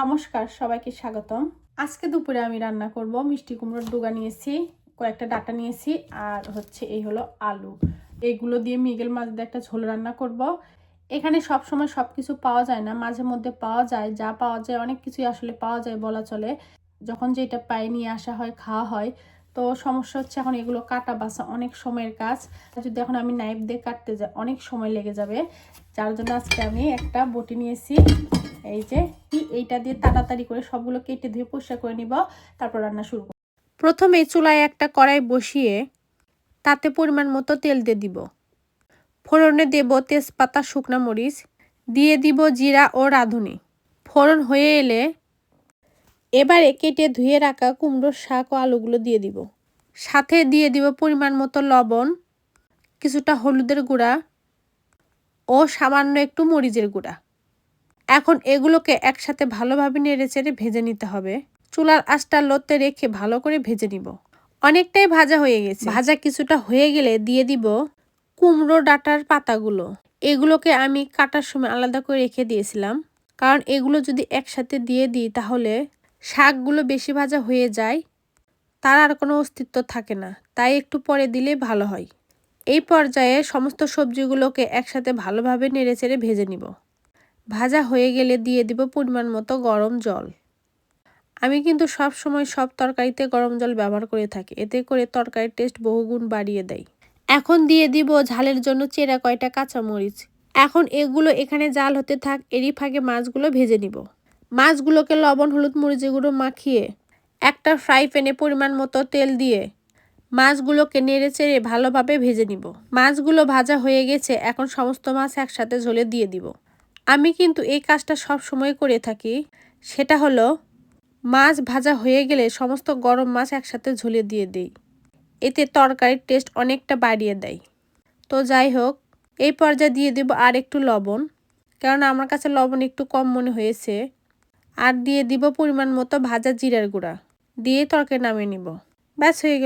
নমস্কার, সবাইকে স্বাগতম। আজকে দুপুরে আমি রান্না করব মিষ্টি কুমড়োর ডুগা নিয়েছি, কয়েকটা ডাটা নিয়েছি, আর হচ্ছে এই হলো আলু। এইগুলো দিয়ে মিগেল মাছ দিয়ে একটা ঝোল রান্না করব। এখানে সব সময় সব কিছু পাওয়া যায় না, মাঝে মধ্যে পাওয়া যায়, যা পাওয়া যায়, অনেক কিছুই আসলে পাওয়া যায় বলা চলে। যখন যেটা পাই নিয়ে আসা হয়, খাওয়া হয় তো সমস্যা হচ্ছে এখন এগুলো কাটা বাসা অনেক সময়ের কাজ। যদি এখন আমি নাইফ দিয়ে কাটতে যাই, অনেক সময় লেগে যাবে। যার জন্য আজকে আমি একটা বটি নিয়েছি। এই যে এইটা দিয়ে তাড়াতাড়ি করে সবগুলো কেটে ধুয়ে পরিষ্কার করে নিব, তারপর রান্না শুরু করব। প্রথমে চুলায় একটা কড়াই বসিয়ে তাতে পরিমাণ মতো তেল দিয়ে দিব। ফোড়নে দেব তেজপাতা, শুকনা মরিচ, দিয়ে দিব জিরা ও রাঁধুনি। ফোড়ন হয়ে এলে এবারে কেটে ধুয়ে রাখা কুমড়োর শাক ও আলুগুলো দিয়ে দিব। সাথে দিয়ে দিব পরিমাণ মতো লবণ, কিছুটা হলুদের গুঁড়া ও সামান্য একটু মরিচের গুঁড়া। এখন এগুলোকে একসাথে ভালোভাবে নেড়ে চেড়ে ভেজে নিতে হবে। চুলার আঁচটা লোতে রেখে ভালো করে ভেজে নিব। অনেকটাই ভাজা হয়ে গেছে। ভাজা কিছুটা হয়ে গেলে দিয়ে দিব কুমড়ো ডাটার পাতাগুলো। এগুলোকে আমি কাটার সময় আলাদা করে রেখে দিয়েছিলাম। কারণ এগুলো যদি একসাথে দিয়ে দিই তাহলে শাকগুলো বেশি ভাজা হয়ে যায়, তার আর কোনো অস্তিত্ব থাকে না, তাই একটু পরে দিলে ভালো হয়। এই পর্যায়ে সমস্ত সবজিগুলোকে একসাথে ভালোভাবে নেড়েচেড়ে ভেজে নিব। ভাজা হয়ে গেলে দিয়ে দিব পরিমাণ মতো গরম জল। আমি কিন্তু সব সময় সব তরকারিতে গরম জল ব্যবহার করে থাকি, এতে করে তরকারির টেস্ট বহুগুণ বাড়িয়ে দেয়। এখন দিয়ে দিব ঝালের জন্য চেরা কয়টা কাঁচামরিচ। এখন এগুলো এখানে জাল হতে থাক, এরই ফাঁকে মাছগুলো ভেজে নিব। মাছগুলোকে লবণ, হলুদ মরিচের গুঁড়ো মাখিয়ে একটা ফ্রাই প্যানে পরিমাণ মতো তেল দিয়ে মাছগুলোকে নেড়ে চেড়ে ভালোভাবে ভেজে নিব। মাছগুলো ভাজা হয়ে গেছে, এখন সমস্ত মাছ একসাথে ঝোলে দিয়ে দিব। আমি কিন্তু এই কাজটা সব সময় করে থাকি, সেটা হলো মাছ ভাজা হয়ে গেলে সমস্ত গরম মাছ একসাথে ঝুলে দিয়ে দিই। এতে তরকারির টেস্ট অনেকটা বাড়িয়ে দেয়। তো যাই হোক, এই পর্যায়ে দিয়ে দেব আর একটু লবণ কারণ আমার কাছে লবণ একটু কম মনে হয়েছে। আর দিয়ে দিব পরিমাণ মতো ভাজা জিরার গুঁড়া। দিয়ে তরকারি নামিয়ে নিব। ব্যাস, হয়ে গেল।